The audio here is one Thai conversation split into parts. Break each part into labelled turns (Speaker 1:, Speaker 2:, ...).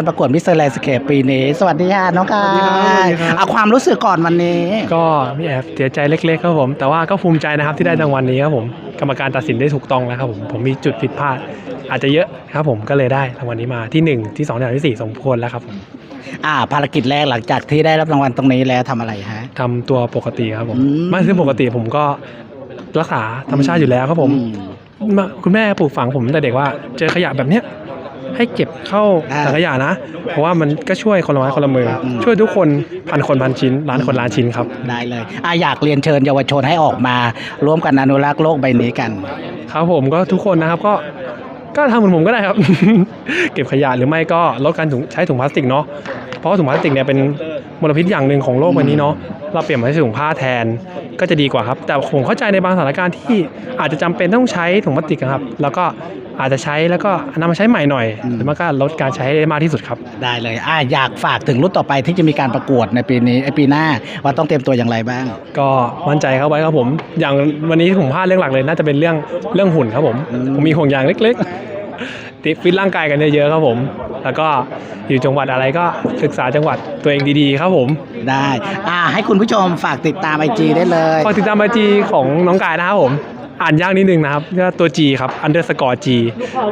Speaker 1: การประกวดมิสเตอร์แลนด์สเคปปีนี้ สวัสดีค่ะน้องกา
Speaker 2: สวัสดีครับสวัส
Speaker 1: ย
Speaker 2: ดีครับ
Speaker 1: เอาความรู้สึกก่อนวันนี้
Speaker 2: ก็มีแอบเสียใจเล็กๆครับผม แต่ว่าก็ภูมิใจนะครับที่ได้รางวัลนี้ครับผมกรรมการตัดสินได้ถูกต้องแล้วครับผมผมมีจุดผิดพลาด อาจจะเยอะครับผมก็เลยได้รางวัลนี้มาที่1ที่2ที่3ที่4สมควรแล้วครับผม
Speaker 1: อ่า ภารกิจแรกหลังจากที่ได้รับรางวัลตรงนี้แล้วทำอะไรฮะ
Speaker 2: ทำตัวปกติครับผม
Speaker 1: อืม
Speaker 2: ไม่คือปกติผมก็รักษาธรรมชาติอยู่แล้วครับผม
Speaker 1: อื
Speaker 2: มาคุณแม่ปลูกฝังผมตั้งแต่เด็กว่าเจอขยะแบบเนี้ย ให้เก็บเข้า
Speaker 1: อ่า
Speaker 2: ถังขยะนะ เพราะว่ามันก็ช่วยคนละไม้คนละมืออ
Speaker 1: ม
Speaker 2: ช่วยทุกคนพันคนพันชิ้นล้านคนล้านชิ้นครับ
Speaker 1: ได้เลยอ่าอยากเรียนเชิญเยาวชนให้ออกมา ร่วมกันอนุรักษ์โลกใบนี้กัน
Speaker 2: ครับผมก็ทุกคนนะครับก็ก็ทำเหมือนผมก็ได้ครับ เก็บขยะหรือไม่ก็ลดการถุงใช้ถุงพลาสติกเนาะ เพราะว่าถุงพลาสติกเนี่ยเป็นมลพิษอย่างหนึ่งของโลกใบนี้เนาะเราเปลี่ยนมาใช้ถุงผ้าแทนก็จะดีกว่าครับ แต่ผมเข้าใจในบางสถานการณ์ที่อาจจะจำเป็นต้องใช้ถุงพลาสติกนะครับ แล้วก็อาจจะใช้แล้วก็นำมาใช้ใหม่หน่อย
Speaker 1: อืม
Speaker 2: หรือไม่ก็ลดการใช้ให้ได้มากที่สุดครับ
Speaker 1: ได้เลยอ่าอยากฝากถึงรุ่นต่อไปที่จะมีการประกวดในปีนี้ไอยปีหน้าว่าต้องเตรียมตัวอย่างไรบ้าง
Speaker 2: ก็มั่นใจเข้าไว้ครับผม อย่างวันนี้ที่ผมพลาดเรื่องหลักเลย น่าจะเป็นเรื่องเรื่องหุ่นครับผม
Speaker 1: อืม
Speaker 2: ผมมีห่วงยางเล็กๆติด ฟิตร่างกายกันเยอะๆครับผม แล้วก็อยู่จังหวัดอะไรก็ศึกษาจังหวัดตัวเองดีๆครับผม
Speaker 1: ได้อ่าให้คุณผู้ชมฝากติดตามไอจีได้เลย
Speaker 2: ฝากติดตามไอจีของน้องกายนะครับผม อ่านยากนิดนึงนะครับก็ตัว G ครับ underscore G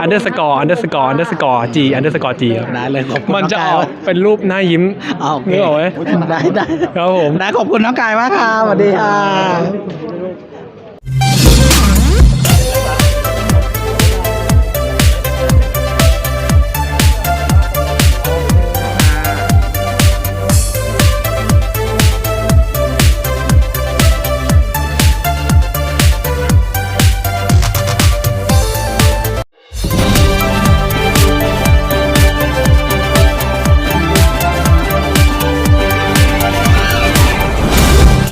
Speaker 2: underscore underscore underscore G underscore G ครับ
Speaker 1: ได้เลยขอบคุณ
Speaker 2: มันจะ
Speaker 1: อง
Speaker 2: อกา
Speaker 1: ย
Speaker 2: อกเป็นรูปหน้ายิ้ม
Speaker 1: โอเค
Speaker 2: นึกออกไหม
Speaker 1: ได้ได้
Speaker 2: ครับผม
Speaker 1: ได้ขอบคุณน้องกายมากค่ะสวัสดีค่ะ